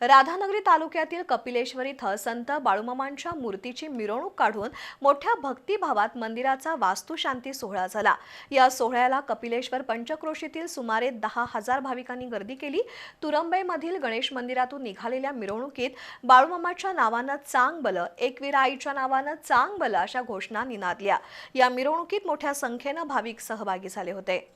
राधानगरी तालुक्यातील कपिलेश्वर इथं संत बाळूमामांच्या मूर्तीची मिरवणूक काढून मोठ्या भक्तिभावात मंदिराचा वास्तुशांती सोहळा झाला. या सोहळ्याला कपिलेश्वर पंचक्रोशीतील सुमारे दहा हजार भाविकांनी गर्दी केली. तुरंबेमधील गणेश मंदिरातून निघालेल्या मिरवणुकीत बाळूमामाच्या नावानं चांग बल एकवीर आईच्या नावानं चांग बल अशा घोषणा निनादल्या या मिरवणुकीत मोठ्या संख्येनं भाविक सहभागी झाले होते.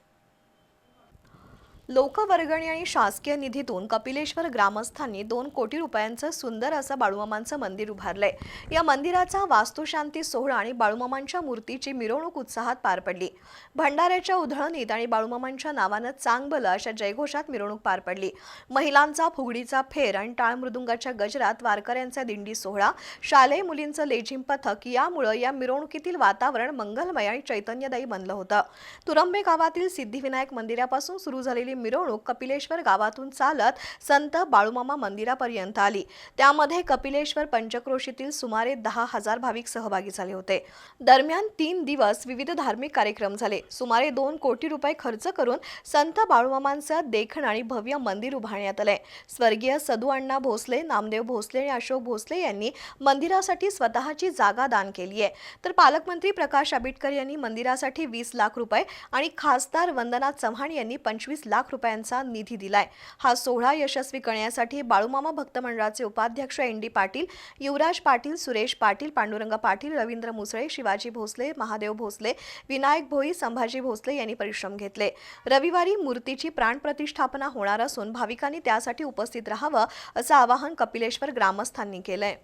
लोकवर्गणी आणि शासकीय निधीतून कपिलेश्वर ग्रामस्थांनी दोन कोटी रुपयांचं सुंदर असं बाळूमामांचं मंदिर उभारलंय. या मंदिराचा वास्तुशांती सोहळा आणि बाळूमामांच्या मूर्तीची मिरवणूक उत्साहात पार पडली. भंडाऱ्याच्या उधळणीत आणि बाळूमामांच्या नावानं चांगबल अशा जयघोषात मिरवणूक पार पडली. महिलांचा फुगडीचा फेर आणि टाळ मृदुंगाच्या गजरात वारकऱ्यांचा दिंडी सोहळा शालेय मुलींचं लेझिम पथक यामुळं या मिरवणुकीतील वातावरण मंगलमय आणि चैतन्यदायी बनलं होतं. तुरंबे गावातील सिद्धिविनायक मंदिरापासून सुरू झालेली मिरवणूक कपिलेश्वर गावातून चालत संत बाळूमामा मंदिरापर्यंत आली. त्यामध्ये कपिलेश्वर पंचक्रोशीतील सुमारे दहा हजार भाविक सहभागी झाले होते. दरम्यान तीन दिवस विविध धार्मिक कार्यक्रम झाले. सुमारे दोन कोटी रुपये खर्च करून संत बाळूमामांचं देखण आणि भव्य मंदिर उभारण्यात आलंय स्वर्गीय सदू अण्णा भोसले नामदेव भोसले आणि अशोक भोसले यांनी मंदिरासाठी स्वतःची जागा दान केली आहे. तर पालकमंत्री प्रकाश आंबेडकर यांनी मंदिरासाठी वीस लाख रुपये आणि खासदार वंदना चव्हाण यांनी पंचवीस लाख लाख रुपयांचा निधी दिलाय. हा सोहळा यशस्वी करण्यासाठी बाळूमामा भक्त मंडळाचे उपाध्यक्ष एन डी पाटील युवराज पाटील सुरेश पाटील पांडुरंग पाटील रवींद्र मुसळे शिवाजी भोसले महादेव भोसले विनायक भोई संभाजी भोसले यांनी परिश्रम घेतले. रविवारी मूर्तीची प्राणप्रतिष्ठापना होणार असून भाविकांनी त्यासाठी उपस्थित राहावं असं आवाहन कपिलेश्वर ग्रामस्थांनी केलंय.